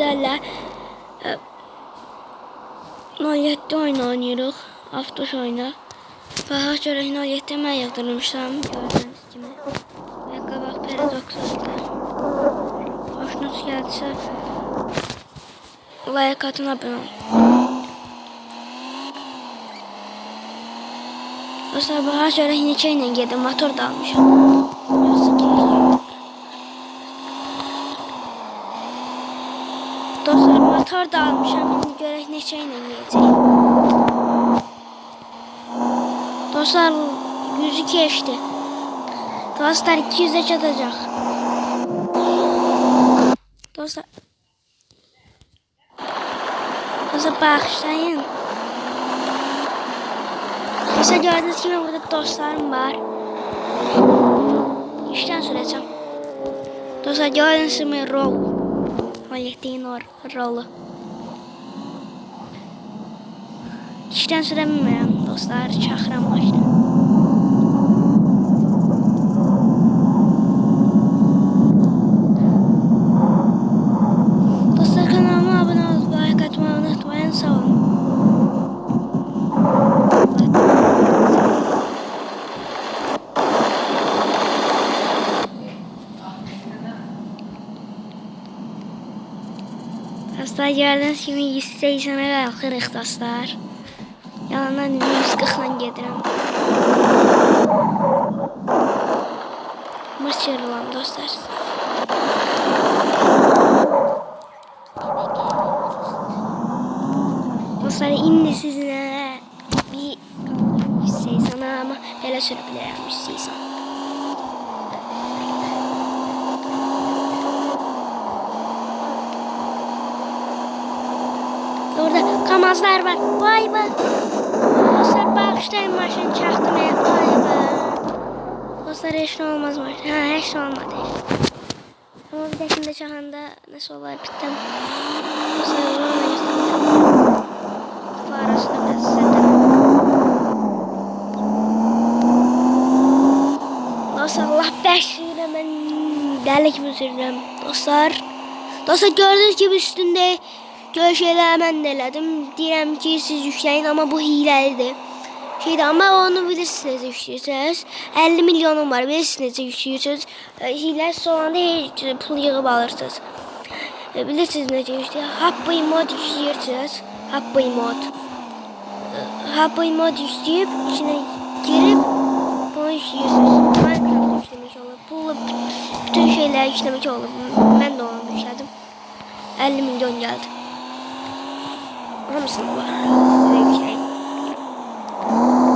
sizlerle e, 07 oyun oynuyoruz. Aftoş oyunu. Baha görə 07 mən yığdırmışam gördüyünüz kimi. Və qabaq paradoks oldu. Xoşunuz gəldisə like atın abunə olun. Dostlar baha görə neçə ilə motor da almışam. Yazık ki. Dostlar motor da almışam. İndi görək neçə ilə gedəcək. Dostlar 100'ü geçti. Dostlar 200'e çatacak. Dostlar. Dostlar bağışlayın. Dostlar gördüğünüz gibi burada dostlarım var. İşten süreceğim. Dostlar gördüğünüz gibi rol. Hallettiğin or rolu. İşten süremiyorum dostlar. Çakram başladı. Dostlar kanalıma abone olup like atmayı unutmayın. Sağ olun. Dostlar gördüğünüz gibi 180'e kalkırıq dostlar. Yalandan 140 ilə gedirəm. Mırçırılam dostlar. Dostlar indi sizinlə bir 180 ama belə sürə bilərəm 180. Orada kamazlar var. Vay be. Dostlar bağışlayın maşın çaktırmaya. Vay be. Dostlar hiç ne olmaz maşın. Ha hiç ne olmadı. Ama bir de şimdi çakanda nasıl olar bittim. Dostlar zorla göstereceğim. Farasını biraz size Dostlar Allah bəşirə mən dəli kimi sürürəm. Dostlar, dostlar gördüyünüz gibi üstünde Köşeler mən də elədim. Deyirəm ki, siz yükləyin, amma bu hiləlidir. Şeydə, amma onu bilirsiniz yükləyəcəksiniz. 50 milyonum var, bilirsiniz yükləyəcəksiniz. E, Hilə olanda heç pul yığıb alırsınız. E, Bilirsiniz necə yükləyir. Happy mod yükləyəcəksiniz. Happy mod. E, Happy mod yükləyib, içinə girib bunu yükləyəcəksiniz. Minecraft yükləmək olur. Pulu bütün şeyləri yükləmək olur. Mən də onu yüklədim. 50 milyon 弄死你吧